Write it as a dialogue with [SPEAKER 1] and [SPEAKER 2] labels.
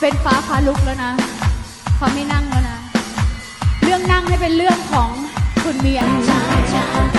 [SPEAKER 1] เป็นฟ้าฟ้าลุกแล้วนะเขาไม่นั่งแล้วนะ เรื่องนั่งให้เป็นเรื่องของคุณเมียลุนา